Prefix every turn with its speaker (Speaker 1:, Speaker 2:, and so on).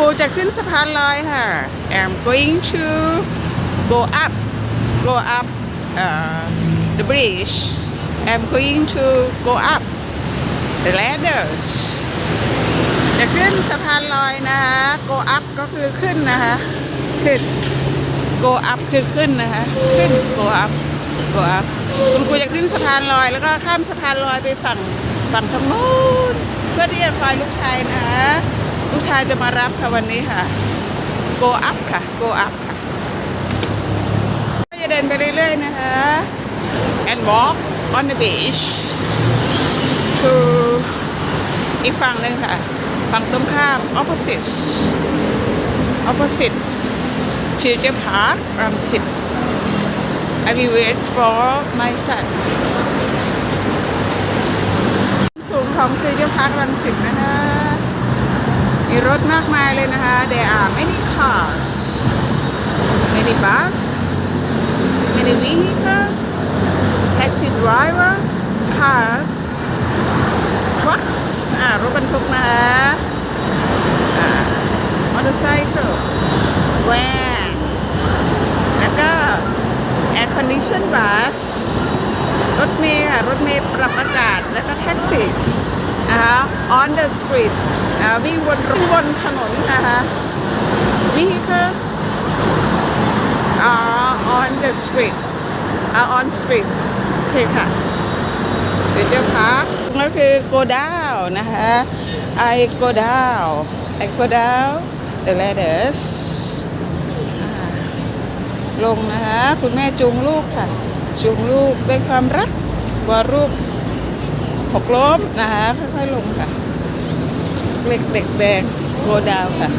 Speaker 1: รูจะขึ้นสะพานลอยค่ะ I'm going to go up go up uh, the bridge I'm going to go up the ladders จะขึ้นสะพานลอยนะคะ go up ก็คือขึ้นนะคะขึ้น go up คือขึ้นนะคะ ขึ้น go up go up คุณครูจะขึ้นสะพานลอย แล้วก็ข้ามสะพานลอยไปฝั่งฝั่งทางโน้นเพื่อที่จะคอยลูกชายนะคะ ลูกชายจะมารับค่ะวันนี้ค่ะ go up ค่ะ go up ค่ะจะเดินไปเรื่อยๆนะคะ and walk on the beach to อีกฝั่งหนึ่งค่ะ ฝั่งตรงข้าม opposite opposite future park รังสิต I will wait for my son สูงของ future park รังสิตนะคะ มีรถมากมายเลยนะคะ There are many cars many bus many vehicles taxi drivers cars trucks อ่ารถบรรทุกนะคะอ่ามอเตอร์ไซค์แวนแล้วก็ air condition bus รถเมล์ค่ะ รถเมล์ปรับอากาศ แล้วก็แท็กซี่นะคะ on the street วิ่งบนบนถนนนะคะ vehicles are on the street are on streets โอเคค่ะ เดี๋ยวจะพักก็คือ go down นะคะ I go down I go down the ladders ลงนะคะ คุณแม่จูงลูกค่ะ จูงลูกด้วยความรักว่ารูปหกล้มนะคะ ค่อยๆลงค่ะ เล็กเด็กแดงโทรดาวค่ะ